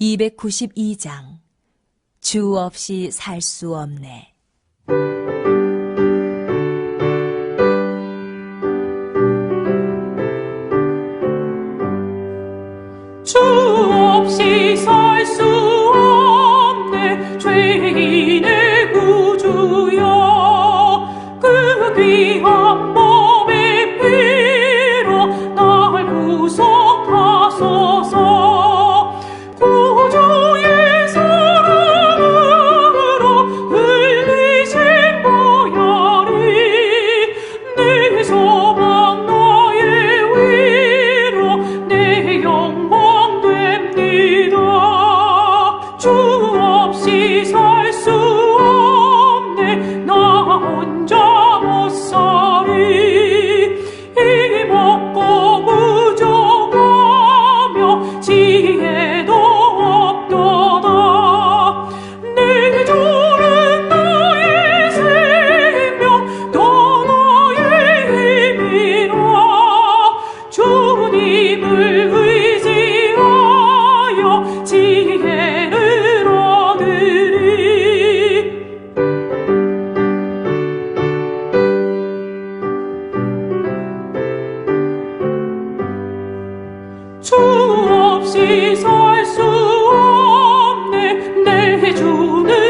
292장. 주 없이 살 수 없네. 주 없이 살수 주 없이 살 수 없네. 나 혼자 주 없이 살 수 없네. 내 주는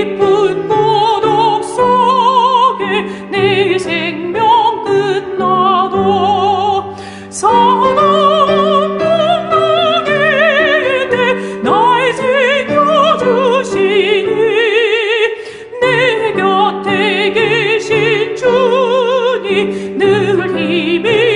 깊은 고독 속에 내 생명 끝나도 사나운 동무일 때날 지켜주시니 내 곁에 계신 주님 늘 힘이